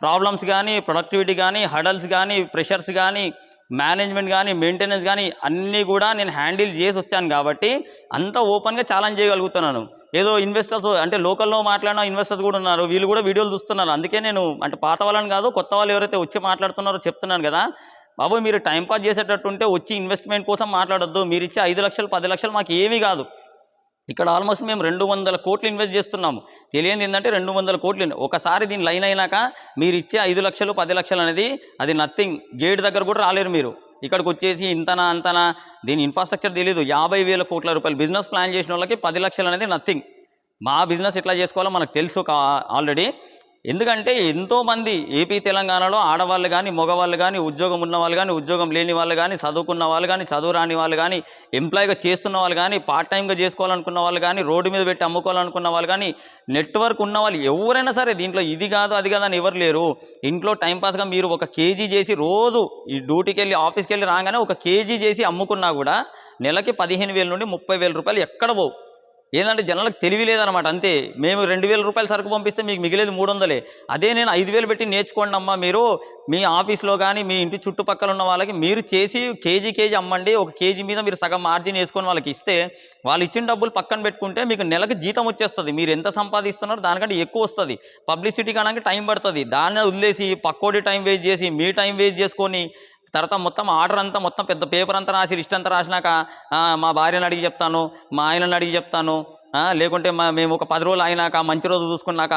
ప్రాబ్లమ్స్ కానీ ప్రొడక్టివిటీ కానీ హడల్స్ కానీ ప్రెషర్స్ కానీ మేనేజ్మెంట్ కానీ మెయింటెనెన్స్ కానీ అన్నీ కూడా నేను హ్యాండిల్ చేసి వచ్చాను కాబట్టి అంత ఓపెన్గా ఛాలెంజ్ చేయగలుగుతున్నాను. ఏదో ఇన్వెస్టర్స్ అంటే లోకల్లో మాట్లాడిన ఇన్వెస్టర్స్ కూడా ఉన్నారు. వీళ్ళు కూడా వీడియోలు చూస్తున్నారు. అందుకే నేను అంటే పాత వాళ్ళని కాదు కొత్త వాళ్ళు ఎవరైతే వచ్చి మాట్లాడుతున్నారో చెప్తున్నాను కదా బాబు మీరు టైంపాస్ చేసేటట్టు ఉంటే వచ్చి ఇన్వెస్ట్మెంట్ కోసం మాట్లాడొద్దు. మీరు ఇచ్చే ఐదు లక్షలు పది లక్షలు మాకు ఏమీ కాదు. ఇక్కడ ఆల్మోస్ట్ మేము రెండు వందల కోట్లు ఇన్వెస్ట్ చేస్తున్నాము. తెలియంది ఏంటంటే రెండు వందల కోట్లు ఒకసారి దీని లైన్ అయినాక మీరు ఇచ్చే ఐదు లక్షలు పది లక్షలు అనేది అది నథింగ్ గేట్ దగ్గర కూడా రాలేరు మీరు. ఇక్కడికి వచ్చేసి ఇంతనా అంతనా దీని ఇన్ఫ్రాస్ట్రక్చర్ తెలియదు యాభై వేల కోట్ల రూపాయలు బిజినెస్ ప్లాన్ చేసిన వాళ్ళకి పది లక్షలు అనేది నథింగ్ మా బిజినెస్ ఎట్లా చేసుకోవాలో మనకు తెలుసు ఆల్రెడీ ఎందుకంటే ఎంతోమంది ఏపీ తెలంగాణలో ఆడవాళ్ళు కానీ మగవాళ్ళు కానీ ఉద్యోగం ఉన్న వాళ్ళు కానీ ఉద్యోగం లేని వాళ్ళు కానీ చదువుకున్న వాళ్ళు కానీ చదువు రాని వాళ్ళు కానీ ఎంప్లాయ్గా చేస్తున్న వాళ్ళు కానీ పార్ట్ టైంగా చేసుకోవాలనుకున్న వాళ్ళు కానీ రోడ్డు మీద పెట్టి అమ్ముకోవాలనుకున్న వాళ్ళు కానీ నెట్వర్క్ ఉన్న వాళ్ళు ఎవరైనా సరే దీంట్లో ఇది కాదు అది కాదు అని ఎవరు లేరు. ఇంట్లో టైంపాస్గా మీరు ఒక కేజీ చేసి రోజు ఈ డ్యూటీకి వెళ్ళి ఆఫీస్కి వెళ్ళి రాగానే ఒక కేజీ చేసి అమ్ముకున్నా కూడా నెలకి పదిహేను వేల నుండి ముప్పై వేల రూపాయలు ఎక్కడ పోవు. ఏంటంటే జనాలకు తెలివి లేదనమాట అంతే. మేము రెండు వేల రూపాయలు సరుకు పంపిస్తే మీకు మిగిలేదు మూడు వందలే అదే నేను ఐదు వేలు పెట్టి నేర్చుకోండి అమ్మా మీరు. మీ ఆఫీస్లో కానీ మీ ఇంటి చుట్టుపక్కల ఉన్న వాళ్ళకి మీరు చేసి కేజీ కేజీ అమ్మండి. ఒక కేజీ మీద మీరు సగం మార్జిన్ వేసుకొని వాళ్ళకి ఇస్తే వాళ్ళు ఇచ్చిన డబ్బులు పక్కన పెట్టుకుంటే మీకు నెలకు జీతం వచ్చేస్తుంది. మీరు ఎంత సంపాదిస్తున్నారో దానికంటే ఎక్కువ వస్తుంది. పబ్లిసిటీ కావడానికి టైం పడుతుంది. దాన్ని వదిలేసి పక్కోడి టైం వేస్ట్ చేసి మీ టైం వేస్ట్ చేసుకొని తర్వాత మొత్తం ఆర్డర్ అంతా మొత్తం పెద్ద పేపర్ అంతా రాసి లిస్ట్ అంతా రాసినాక మా భార్యను అడిగి చెప్తాను మా ఆయనని అడిగి చెప్తాను లేకుంటే మా మేము ఒక పది రోజులు అయినాక మంచి రోజు చూసుకున్నాక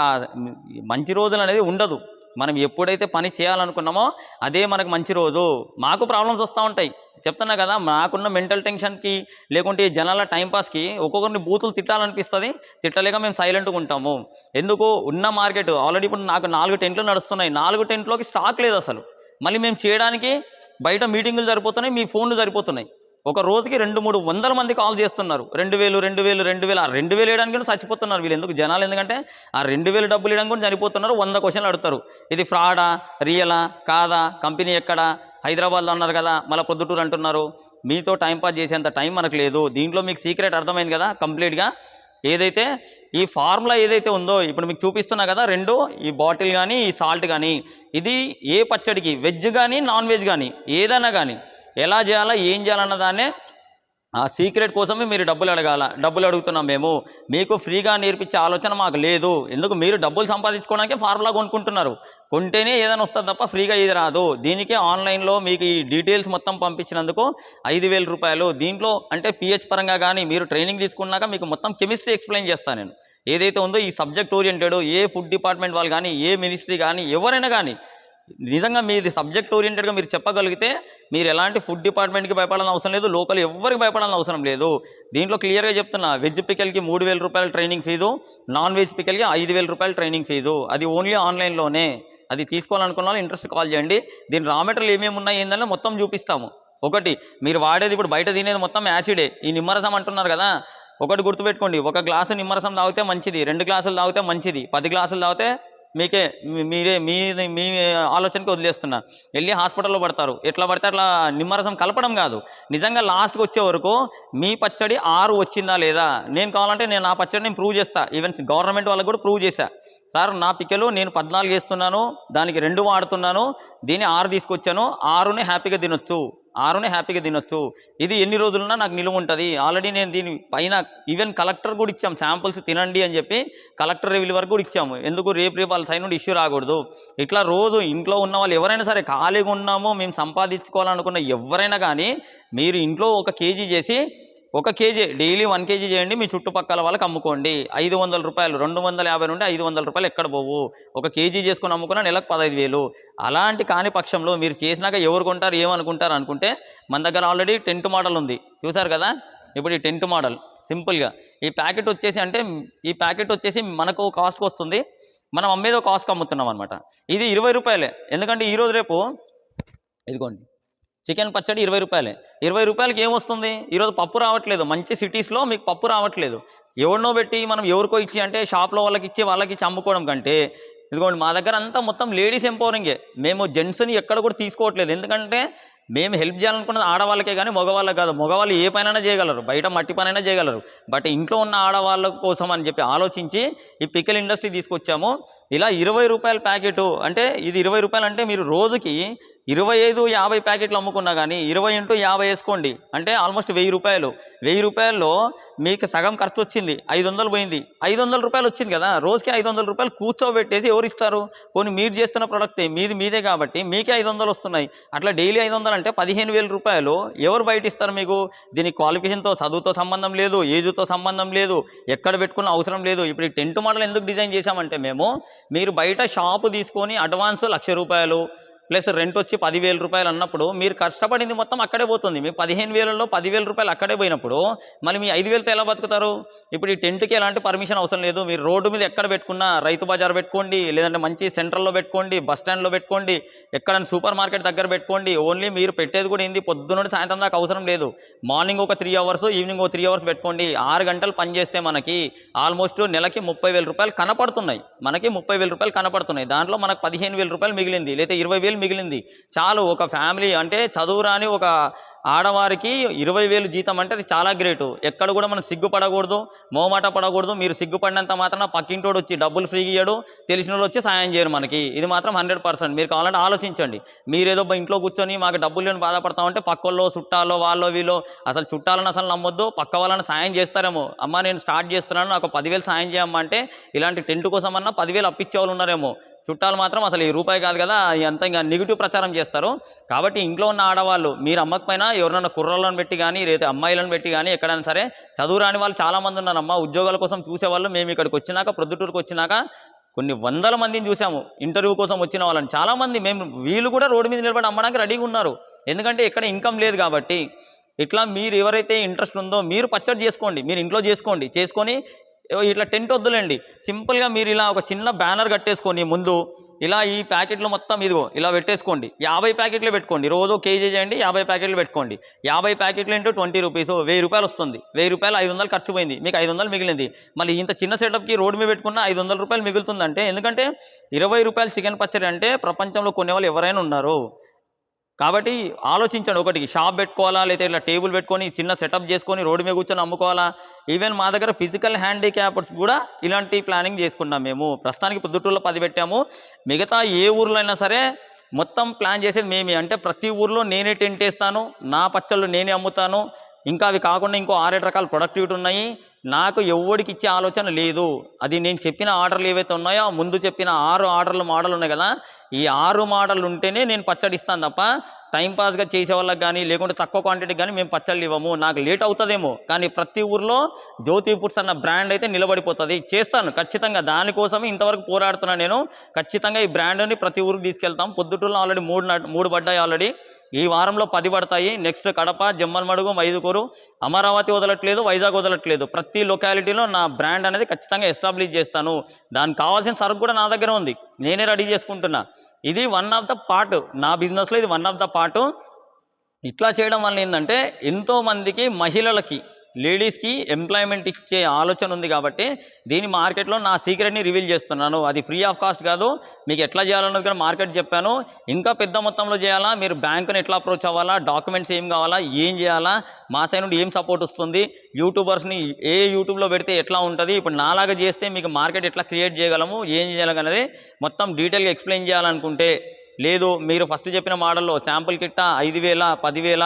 మంచి రోజులు అనేది ఉండదు. మనం ఎప్పుడైతే పని చేయాలనుకున్నామో అదే మనకు మంచి రోజు. మాకు ప్రాబ్లమ్స్ వస్తూ ఉంటాయి. చెప్తున్నా కదా నాకున్న మెంటల్ టెన్షన్కి లేకుంటే జనాల టైంపాస్కి ఒక్కొక్కరిని బూతులు తిట్టాలనిపిస్తుంది. తిట్టలేక మేము సైలెంట్గా ఉంటాము. ఎందుకు? ఉన్న మార్కెట్ ఆల్రెడీ ఇప్పుడు నాకు నాలుగు టెంట్లు నడుస్తున్నాయి. నాలుగు టెంట్లోకి స్టాక్ లేదు అసలు. మళ్ళీ మేము చేయడానికి బయట మీటింగులు సరిపోతున్నాయి మీ ఫోన్లు సరిపోతున్నాయి ఒక రోజుకి రెండు మూడు వందల మంది కాల్ చేస్తున్నారు. రెండు వేలు రెండు వేలు రెండు వేలు ఆ రెండు వేలు వేయడానికి కూడా చచ్చిపోతున్నారు వీళ్ళు. ఎందుకు? జనాలు ఎందుకంటే ఆ రెండు వేలు డబ్బులు వేయడం కూడా చనిపోతున్నారు వంద క్వశ్చన్లు అడుగుతారు. ఇది ఫ్రాడా? రియలా? కాదా? కంపెనీ ఎక్కడా? హైదరాబాద్లో ఉన్నారు కదా మళ్ళీ పొద్దుటూరు అంటున్నారు. మీతో టైంపాస్ చేసేంత టైం మనకు లేదు. దీంట్లో మీకు సీక్రెట్ అర్థమైంది కదా కంప్లీట్గా. ఏదైతే ఈ ఫార్ములా ఏదైతే ఉందో ఇప్పుడు మీకు చూపిస్తున్నా కదా రెండు ఈ బాటిల్ కానీ ఈ సాల్ట్ కానీ ఇది ఏ పచ్చడికి వెజ్ కానీ నాన్ వెజ్ కానీ ఏదైనా కానీ ఎలా చేయాలా ఏం చేయాలన్న దాన్నే ఆ సీక్రెట్ కోసమే మీరు డబ్బులు అడగాల డబ్బులు అడుగుతున్నాం మేము. మీకు ఫ్రీగా నేర్పించే ఆలోచన మాకు లేదు. ఎందుకు? మీరు డబ్బులు సంపాదించుకోవడానికి ఫార్ములా కొనుక్కుంటున్నారు. కొంటేనే ఏదైనా వస్తుంది తప్ప ఫ్రీగా ఇది రాదు. దీనికే ఆన్లైన్లో మీకు ఈ డీటెయిల్స్ మొత్తం పంపించినందుకు ఐదు వేల రూపాయలు. దీంట్లో అంటే పిహెచ్ పరంగా కానీ మీరు ట్రైనింగ్ తీసుకున్నాక మీకు మొత్తం కెమిస్ట్రీ ఎక్స్ప్లెయిన్ చేస్తాను నేను. ఏదైతే ఉందో ఈ సబ్జెక్ట్ ఓరియంటెడ్ ఏ ఫుడ్ డిపార్ట్మెంట్ వాళ్ళు కానీ ఏ మినిస్ట్రీ కానీ ఎవరైనా కానీ నిజంగా మీది సబ్జెక్ట్ ఓరియంటెడ్గా మీరు చెప్పగలిగితే మీరు ఎలాంటి ఫుడ్ డిపార్ట్మెంట్కి భయపడాలని అవసరం లేదు లోకల్ ఎవరికి భయపడాలని అవసరం లేదు. దీంట్లో క్లియర్గా చెప్తున్నా వెజ్ పికల్కి మూడు వేల రూపాయల ట్రైనింగ్ ఫీజు నాన్ వెజ్ పికల్కి ఐదు వేల రూపాయల ట్రైనింగ్ ఫీజు అది ఓన్లీ ఆన్లైన్లోనే అది తీసుకోవాలనుకున్న వాళ్ళు ఇంట్రెస్ట్ కాల్ చేయండి. దీని రా మెటీరియల్ ఏమేమి ఉన్నాయి ఏంటంటే మొత్తం చూపిస్తాము. ఒకటి మీరు వాడేది ఇప్పుడు బయట తినేది మొత్తం యాసిడే ఈ నిమ్మరసం అంటున్నారు కదా. ఒకటి గుర్తుపెట్టుకోండి. ఒక గ్లాసు నిమ్మరసం తాగితే మంచిది. రెండు గ్లాసులు తాగితే మంచిది. పది గ్లాసులు తాగితే మీకే మీరే మీ మీ ఆలోచనకి వదిలేస్తున్నా. వెళ్ళి హాస్పిటల్లో పడతారు. ఎట్లా పడితే అట్లా నిమ్మరసం కలపడం కాదు. నిజంగా లాస్ట్కి వచ్చే వరకు మీ పచ్చడి ఆరు వచ్చిందా లేదా? నేను కావాలంటే నేను ఆ పచ్చడి నేను ప్రూవ్ చేస్తా. ఈవెన్ గవర్నమెంట్ వాళ్ళకి కూడా ప్రూవ్ చేశా. సార్ నా పిక్కలు నేను పద్నాలుగు వేస్తున్నాను. దానికి రెండు వాడుతున్నాను. దీన్ని ఆరు తీసుకొచ్చాను. ఆరుని హ్యాపీగా తినొచ్చు. ఆరునే హ్యాపీగా తినొచ్చు. ఇది ఎన్ని రోజులున్నా నాకు నిలువ ఉంటుంది. ఆల్రెడీ నేను దీని పైన ఈవెన్ కలెక్టర్ కూడా ఇచ్చాం. శాంపుల్స్ తినండి అని చెప్పి కలెక్టర్ రివ్యూ వరకు కూడా ఇచ్చాము. ఎందుకు? రేపు రేపు వాళ్ళ సైన్ నుండి ఇష్యూ రాకూడదు. ఇట్లా రోజు ఇంట్లో ఉన్న వాళ్ళు ఎవరైనా సరే ఖాళీగా ఉన్నామో మేము సంపాదించుకోవాలనుకున్న ఎవరైనా కానీ మీరు ఇంట్లో ఒక కేజీ చేసి ఒక కేజీ డైలీ వన్ కేజీ చేయండి మీ చుట్టుపక్కల వాళ్ళకి అమ్ముకోండి. ఐదు వందల రూపాయలు రెండు వందల యాభై నుండి ఐదు వందల రూపాయలు ఎక్కడ పోవు? ఒక కేజీ చేసుకుని అమ్ముకున్న నెలకు పదహైదు వేలు. అలాంటి కాని పక్షంలో మీరు చేసినాక ఎవరు కొంటారు ఏమనుకుంటారు అనుకుంటే మన దగ్గర ఆల్రెడీ టెంట్ మోడల్ ఉంది. చూసారు కదా? ఇప్పుడు ఈ టెంట్ మోడల్ సింపుల్గా ఈ ప్యాకెట్ వచ్చేసి అంటే ఈ ప్యాకెట్ వచ్చేసి మనకు కాస్ట్కి వస్తుంది. మనం అమ్మేదో కాస్ట్కి అమ్ముతున్నాం అనమాట ఇది ఇరవై రూపాయలే. ఎందుకంటే ఈరోజు రేపు ఇదిగోండి. చికెన్ పచ్చడి ఇరవై రూపాయలే. ఇరవై రూపాయలకి ఏమొస్తుంది? ఈరోజు పప్పు రావట్లేదు. మంచి సిటీస్లో మీకు పప్పు రావట్లేదు. ఎవరినో పెట్టి మనం ఎవరికో ఇచ్చి అంటే షాప్లో వాళ్ళకి ఇచ్చి వాళ్ళకి ఇచ్చి అమ్ముకోవడం కంటే ఇదిగోండి మా దగ్గర అంతా మొత్తం లేడీస్ ఎంపవరింగే మేము జెంట్స్ని ఎక్కడ కూడా తీసుకోవట్లేదు. ఎందుకంటే మేము హెల్ప్ చేయాలనుకున్నది ఆడవాళ్ళకే కానీ మగవాళ్ళకి కాదు. మగవాళ్ళు ఏ పనైనా చేయగలరు. బయట మట్టి పనైనా చేయగలరు. బట్ ఇంట్లో ఉన్న ఆడవాళ్ళ కోసం అని చెప్పి ఆలోచించి ఈ పికిల్ ఇండస్ట్రీ తీసుకొచ్చాము. ఇలా ఇరవై రూపాయల ప్యాకెట్ అంటే ఇది ఇరవై రూపాయలు అంటే మీరు రోజుకి ఇరవై ఐదు యాభై ప్యాకెట్లు అమ్ముకున్నా కానీ ఇరవై ఇంటూ యాభై వేసుకోండి. అంటే ఆల్మోస్ట్ వెయ్యి రూపాయలు. వెయ్యి రూపాయల్లో మీకు సగం ఖర్చు వచ్చింది. ఐదు వందలు పోయింది. ఐదు వందల రూపాయలు వచ్చింది కదా. రోజుకి ఐదు వందల రూపాయలు కూర్చోబెట్టేసి ఎవరు ఇస్తారు? పోనీ మీరు చేస్తున్న ప్రొడక్టే మీది మీదే కాబట్టి మీకే ఐదు వందలు వస్తున్నాయి. అట్లా డైలీ ఐదు వందలు అంటే పదిహేను వేల రూపాయలు ఎవరు బయట ఇస్తారు మీకు? దీనికి క్వాలిఫికేషన్తో చదువుతో సంబంధం లేదు ఏజ్తో సంబంధం లేదు ఎక్కడ పెట్టుకున్న అవసరం లేదు. ఇప్పుడు ఈ టెంట్ మోడల్ ఎందుకు డిజైన్ చేశామంటే మేము మీరు బయట షాపు తీసుకొని అడ్వాన్స్ లక్ష రూపాయలు ప్లస్ రెంట్ వచ్చి పదివేల రూపాయలు అన్నప్పుడు మీరు కష్టపడింది మొత్తం అక్కడే పోతుంది. మీ పదిహేను వేలలో పదివేల రూపాయలు అక్కడే పోయినప్పుడు మళ్ళీ మీ ఐదు వేలతో ఎలా బతుకుతారు? ఇప్పుడు ఈ టెంట్కి ఎలాంటి పర్మిషన్ అవసరం లేదు. మీరు రోడ్డు మీద ఎక్కడ పెట్టుకున్నా రైతు బజార్ పెట్టుకోండి లేదంటే మంచి సెంటర్లో పెట్టుకోండి బస్ స్టాండ్లో పెట్టుకోండి ఎక్కడైనా సూపర్ మార్కెట్ దగ్గర పెట్టుకోండి. ఓన్లీ మీరు పెట్టేది కూడా ఏంది? పొద్దున్న నుండి సాయంత్రం దాకా అవసరం లేదు. మార్నింగ్ ఒక త్రీ అవర్స్ ఈవినింగ్ ఒక త్రీ అవర్స్ పెట్టుకోండి. ఆరు గంటలు పనిచేస్తే మనకి ఆల్మోస్ట్ నెలకి ముప్పై వేల రూపాయలు కనపడుతున్నాయి. మనకి ముప్పై వేల రూపాయలు కనపడుతున్నాయి. దాంట్లో మనకు పదిహేను వేల రూపాయలు మిగిలింది. లేదా ఇరవై వేలు మిగిలింది. చాలు ఒక ఫ్యామిలీ అంటే చదువురాని ఒక ఆడవారికి ఇరవై వేలు జీతం అంటే అది చాలా గ్రేటు. ఎక్కడ కూడా మనం సిగ్గుపడకూడదు మోమాట పడకూడదు. మీరు సిగ్గుపడినంత మాత్రం పక్కింటోడు వచ్చి డబ్బులు ఫ్రీగా ఇయ్యడు తెలిసిన వాళ్ళు వచ్చి సాయం చేయరు మనకి. ఇది మాత్రం హండ్రెడ్ పర్సెంట్. మీరు కావాలంటే ఆలోచించండి. మీరేదో ఇంట్లో కూర్చొని మాకు డబ్బులు లేని బాధపడతామంటే పక్కల్లో చుట్టాలో వాళ్ళో వీళ్ళు అసలు చుట్టాలను అసలు నమ్మొద్దు. పక్క వాళ్ళని సాయం చేస్తారేమో. అమ్మ నేను స్టార్ట్ చేస్తున్నాను నాకు పదివేలు సాయం చేయమ్మా అంటే ఇలాంటి టెంట్ కోసం అన్నా పదివేలు అప్పించే వాళ్ళు ఉన్నారేమో. చుట్టాలు మాత్రం అసలు ఈ రూపాయి కాదు కదా అంత ఇంకా నెగిటివ్ ప్రచారం చేస్తారు. కాబట్టి ఇంట్లో ఉన్న ఆడవాళ్ళు మీరు అమ్మకపోయినా ఎవరినైనా కుర్రలను పెట్టి కానీ లేదా అమ్మాయిలను పెట్టి కానీ ఎక్కడైనా సరే చదువు రాని వాళ్ళు చాలామంది ఉన్నారమ్మా. ఉద్యోగాల కోసం చూసేవాళ్ళు మేము ఇక్కడికి వచ్చినాక ప్రొద్దుటూరుకు వచ్చినాక కొన్ని వందల మందిని చూసాము. ఇంటర్వ్యూ కోసం వచ్చిన వాళ్ళని. చాలామంది మేము వీళ్ళు కూడా రోడ్డు మీద నిలబడి అమ్మడానికి రెడీగా ఉన్నారు. ఎందుకంటే ఇక్కడ ఇన్కమ్ లేదు కాబట్టి. ఇట్లా మీరు ఎవరైతే ఇంట్రెస్ట్ ఉందో మీరు పచ్చడి చేసుకోండి. మీరు ఇంట్లో చేసుకోండి. చేసుకొని ఇట్లా టెంట్ వద్దులేండి. సింపుల్గా మీరు ఇలా ఒక చిన్న బ్యానర్ కట్టేసుకొని ముందు ఇలా ఈ ప్యాకెట్లు మొత్తం ఇదిగో ఇలా పెట్టేసుకోండి. యాభై ప్యాకెట్లు పెట్టుకోండి. రోజు కేజీ చేయండి యాభై ప్యాకెట్లు పెట్టుకోండి. యాభై ప్యాకెట్లు ఇంటూ ట్వంటీ రూపీస్ వెయ్యి రూపాయలు వస్తుంది. వెయ్యి రూపాయలు ఐదు వందలు ఖర్చు పోయింది. మీకు ఐదు వందలు మిగిలింది. మళ్ళీ ఇంత చిన్న సెటప్కి రోడ్డు మీద పెట్టుకున్న ఐదు వందల రూపాయలు మిగులుతుందంటే ఎందుకంటే ఇరవై రూపాయలు చికెన్ పచ్చడి అంటే ప్రపంచంలో కొనేవాళ్ళు ఎవరైనా ఉన్నారు. కాబట్టి ఆలోచించండి ఒకటి షాప్ పెట్టుకోవాలా లేదా ఇట్లా టేబుల్ పెట్టుకొని చిన్న సెటప్ చేసుకొని రోడ్డు మీద కూర్చొని అమ్ముకోవాలా? ఈవెన్ మా దగ్గర ఫిజికల్ హ్యాండిక్యాప్స్ కూడా ఇలాంటి ప్లానింగ్ చేసుకున్నాం మేము. ప్రస్తుతానికి పొద్దుటూరులో పది పెట్టాము. మిగతా ఏ ఊర్లో అయినా సరే మొత్తం ప్లాన్ చేసేది మేమే. అంటే ప్రతి ఊర్లో నేనే టెంట్ వేస్తాను నా పచ్చళ్ళు నేనే అమ్ముతాను. ఇంకా అవి కాకుండా ఇంకో ఆరేడు రకాల ప్రొడక్టివిటీ ఉన్నాయి. నాకు ఎవ్వడికి ఇచ్చే ఆలోచన లేదు. అది నేను చెప్పిన ఆర్డర్లు ఏవైతే ఉన్నాయో ముందు చెప్పిన ఆరు ఆర్డర్లు మోడల్ ఉన్నాయి కదా ఈ ఆరు మోడల్ ఉంటేనే నేను పచ్చడి ఇస్తాను తప్ప టైంపాస్గా చేసే వాళ్ళకి కానీ లేకుంటే తక్కువ క్వాంటిటీకి కానీ మేము పచ్చళ్ళు ఇవ్వము. నాకు లేట్ అవుతుందేమో. కానీ ప్రతి ఊర్లో జ్యోతి ఫుడ్స్ అన్న బ్రాండ్ అయితే నిలబడిపోతుంది. చేస్తాను ఖచ్చితంగా. దానికోసమే ఇంతవరకు పోరాడుతున్నాను నేను. ఖచ్చితంగా ఈ బ్రాండ్ని ప్రతి ఊరికి తీసుకెళ్తాం. పొద్దుటూరులో ఆల్రెడీ మూడు మూడు పడ్డాయి ఆల్రెడీ. ఈ వారంలో పది పడతాయి. నెక్స్ట్ కడప జమ్మల్మడుగు మైదుకూరు. అమరావతి వదలట్లేదు వైజాగ్ వదలట్లేదు. ప్రతి లొకాలిటీలో నా బ్రాండ్ అనేది ఖచ్చితంగా ఎస్టాబ్లిష్ చేస్తాను. దానికి కావాల్సిన సరుకు కూడా నా దగ్గర ఉంది. నేనే రెడీ చేసుకుంటున్నా. ఇది వన్ ఆఫ్ ద పార్ట్ నా బిజినెస్లో ఇది వన్ ఆఫ్ ద పార్ట్ ఇట్లా చేయడం వల్ల ఏంటంటే ఎంతోమందికి మహిళలకి లేడీస్కి ఎంప్లాయ్మెంట్ ఇచ్చే ఆలోచన ఉంది కాబట్టి దీని మార్కెట్లో నా సీక్రెట్ని రివీల్ చేస్తున్నాను. అది ఫ్రీ ఆఫ్ కాస్ట్ కాదు. మీకు ఎట్లా చేయాలన్నది కూడా మార్కెట్ చెప్పాను. ఇంకా పెద్ద మొత్తంలో చేయాలా? మీరు బ్యాంకుని ఎట్లా అప్రోచ్ అవ్వాలా? డాక్యుమెంట్స్ ఏం కావాలా? ఏం చేయాలా? మా సైడ్ నుండి ఏం సపోర్ట్ వస్తుంది? యూట్యూబర్స్ని ఏ యూట్యూబ్లో పెడితే ఎట్లా ఉంటుంది? ఇప్పుడు నాలాగా చేస్తే మీకు మార్కెట్ ఎట్లా క్రియేట్ చేయగలము? ఏం చేయాలనేది మొత్తం డీటెయిల్గా ఎక్స్ప్లెయిన్ చేయాలనుకుంటే లేదు మీరు ఫస్ట్ చెప్పిన మోడల్లో శాంపుల్ కిట్ట ఐదు వేల పదివేల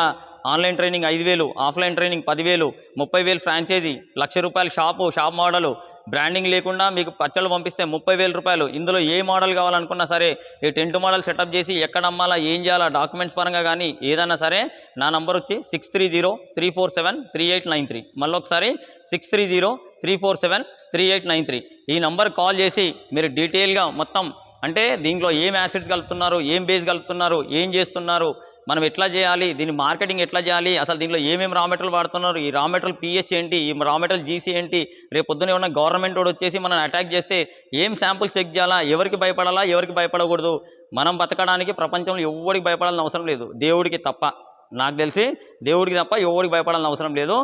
ఆన్లైన్ ట్రైనింగ్ ఐదు వేలు ఆఫ్లైన్ ట్రైనింగ్ పదివేలు ముప్పై వేలు ఫ్రాంచైజీ లక్ష రూపాయల షాపు షాప్ మోడలు. బ్రాండింగ్ లేకుండా మీకు పచ్చళ్ళు పంపిస్తే ముప్పై వేల రూపాయలు. ఇందులో ఏ మోడల్ కావాలనుకున్నా సరే ఈ టెంట్ మోడల్ సెటప్ చేసి ఎక్కడ అమ్మాలా ఏం చేయాలా డాక్యుమెంట్స్ పరంగా కానీ ఏదైనా సరే నా నంబర్ వచ్చి six three zero three four seven three eight nine three మళ్ళీ ఒకసారి six three zero three four seven three eight nine three ఈ నంబర్ కాల్ చేసి మీరు డీటెయిల్గా మొత్తం అంటే దీంట్లో ఏం యాసిడ్స్ కలుపుతున్నారు ఏం బేస్ కలుపుతున్నారు ఏం చేస్తున్నారు మనం ఎట్లా చేయాలి దీని మార్కెటింగ్ ఎట్లా చేయాలి అసలు దీంట్లో ఏమేమి రా మెటీరియల్ వాడుతున్నారు ఈ రా మెటీరియల్ పిహెచ్ ఏంటి ఈ రా మెటీరియల్ జీసీ ఏంటి రేపు పొద్దున ఏమన్నా గవర్నమెంట్ వాడు వచ్చేసి మనం అటాక్ చేస్తే ఏం శాంపుల్ చెక్ చేయాలా ఎవరికి భయపడాలా ఎవరికి భయపడకూడదు మనం బతకడానికి ప్రపంచంలో ఎవరికి భయపడాల్సిన అవసరం లేదు దేవుడికి తప్ప. నాకు తెలిసి దేవుడికి తప్ప ఎవరికి భయపడాల్సిన అవసరం లేదు.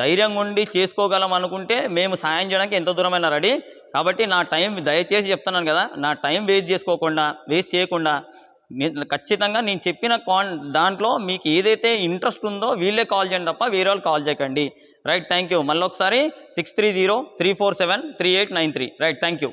ధైర్యంగా ఉండి చేసుకోగలం అనుకుంటే మేము సాయం చేయడానికి ఎంత దూరమైనా రెడీ. కాబట్టి నా టైం దయచేసి చెప్తున్నాను కదా నా టైం వేస్ట్ చేసుకోకుండా వేస్ట్ చేయకుండా నేను ఖచ్చితంగా నేను చెప్పిన కాన్ దాంట్లో మీకు ఏదైతే ఇంట్రెస్ట్ ఉందో వీళ్ళే కాల్ చేయండి తప్ప వేరే వాళ్ళు కాల్ చేయకండి. రైట్ థ్యాంక్ యూ మళ్ళీ ఒకసారి six three zero three four seven three eight nine three. Right thank you